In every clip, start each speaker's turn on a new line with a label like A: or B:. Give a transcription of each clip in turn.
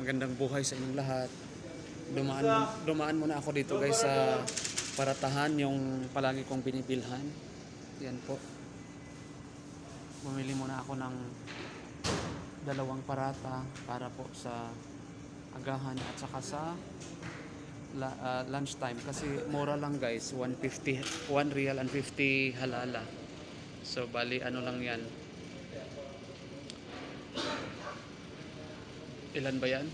A: Magandang buhay sa inyong lahat. Dumaan, dumaan muna ako dito guys sa paratahan yung palagi kong binibilhan. Yan po. Bumili muna ako ng dalawang parata para po sa agahan at saka sa la, ah, lunchtime kasi mura lang guys 150 1 real and 50 halala so bali ano lang yan ilan ba yan?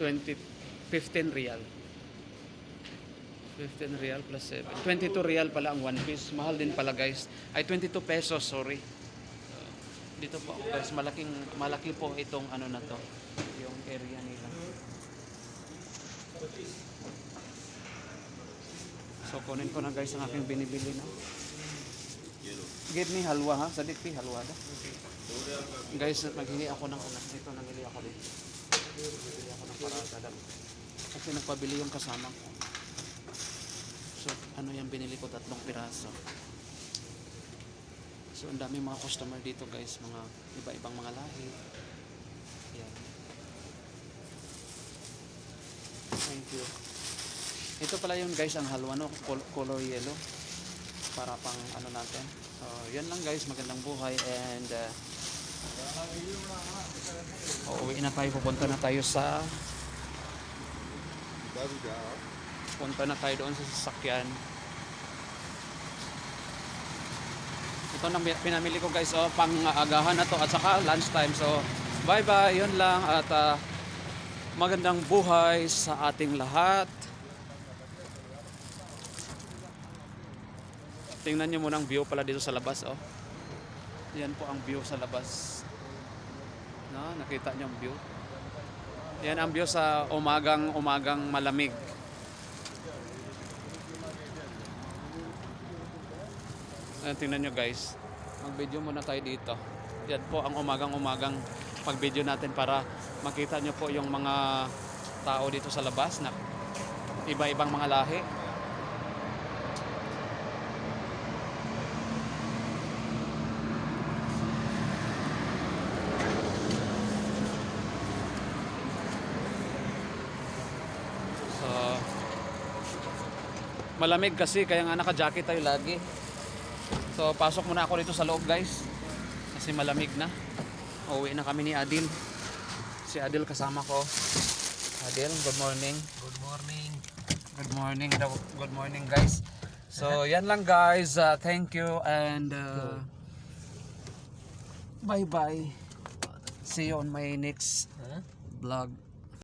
A: 20 15 real. 15 real plus 7 22 real pala ang one piece. Mahal din pala guys. Ay 22 pesos sorry. Dito po guys malaking malaki po itong ano na to yung area nila. So kunin ko na guys ang aking binibili na give me halwa ha? Sa dipi halwa da guys maghingi ako ng ano ito nangili ako dito. Nangili ako ng parata da kasi nagpabili yung kasama ko. So ano yung binili ko? Tatlong piraso. So ang dami mga customer dito guys, mga iba-ibang mga lahi. Yan. Thank you. Ito pala yun guys ang halwa no, Col- color yellow. Para pang ano natin. So yan lang guys, magandang buhay and uh, uuwi na tayo, pupunta na tayo sa punta na tayo doon sa sasakyan. Ito nang pinamili ko guys, oh, pang agahan na to at saka lunchtime. So, bye bye, yun lang at ah, magandang buhay sa ating lahat. Tingnan nyo muna ang view pala dito sa labas, oh. Yan po ang view sa labas. No, nakita nyo ang view. Yan ang view sa umagang umagang malamig. Ayan, tingnan nyo guys. Mag-video muna tayo dito. Yan po ang umagang-umagang pag-video natin para makita nyo po yung mga tao dito sa labas na iba-ibang mga lahi. So, malamig kasi kaya nga naka-jacket tayo lagi. So, pasok muna ako dito sa loob, guys. Kasi malamig na. Uuwi na kami ni Adil. Si Adil kasama ko. Adil, good morning.
B: Good morning.
A: Good morning. Good morning, guys. So, yan lang, guys. Uh, thank you and uh, bye-bye. See you on my next
B: Huh?
A: vlog.